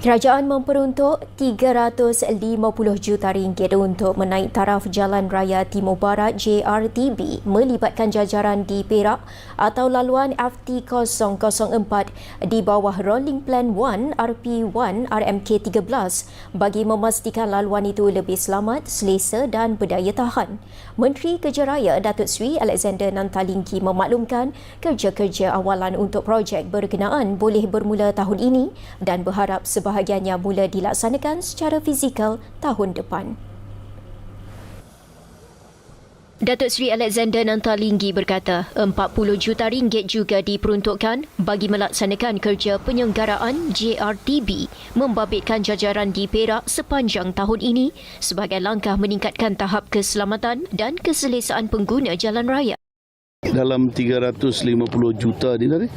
Kerajaan memperuntuk 350 juta ringgit untuk menaik taraf Jalan Raya Timur Barat JRTB melibatkan jajaran di Perak atau laluan FT004 di bawah Rolling Plan 1 RP1 RMK13 bagi memastikan laluan itu lebih selamat, selesa dan berdaya tahan. Menteri Kerja Raya Datuk Seri Alexander Nantalingki memaklumkan kerja-kerja awalan untuk projek berkenaan boleh bermula tahun ini dan berharap sebahagiannya mula dilaksanakan secara fizikal tahun depan. Datuk Seri Alexander Nantalinggi berkata 40 juta ringgit juga diperuntukkan bagi melaksanakan kerja penyelenggaraan JRTB membabitkan jajaran di Perak sepanjang tahun ini sebagai langkah meningkatkan tahap keselamatan dan keselesaan pengguna jalan raya. Dalam 350 juta ni tadi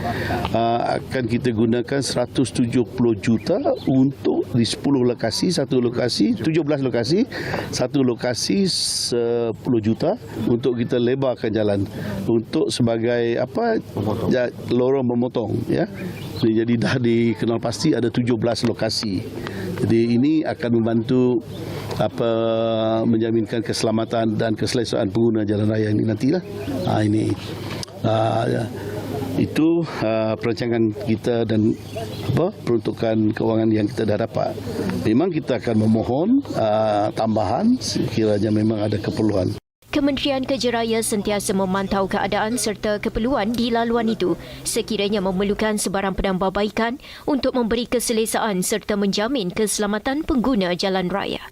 uh, akan kita gunakan 170 juta untuk di 10 lokasi, satu lokasi, 17 lokasi, satu lokasi 10 juta untuk kita lebarkan jalan untuk sebagai apa lorong memotong ya. Jadi dah dikenal pasti ada 17 lokasi. Jadi ini akan membantu apa menjaminkan keselamatan dan keselesaan pengguna jalan raya ini nantilah. Ha, ini ha, ya. itu ha, perancangan kita dan apa peruntukan kewangan yang kita dah dapat. Memang kita akan memohon ha, tambahan sekiranya memang ada keperluan. Kementerian Kerja Raya sentiasa memantau keadaan serta keperluan di laluan itu sekiranya memerlukan sebarang penambahbaikan untuk memberi keselesaan serta menjamin keselamatan pengguna jalan raya.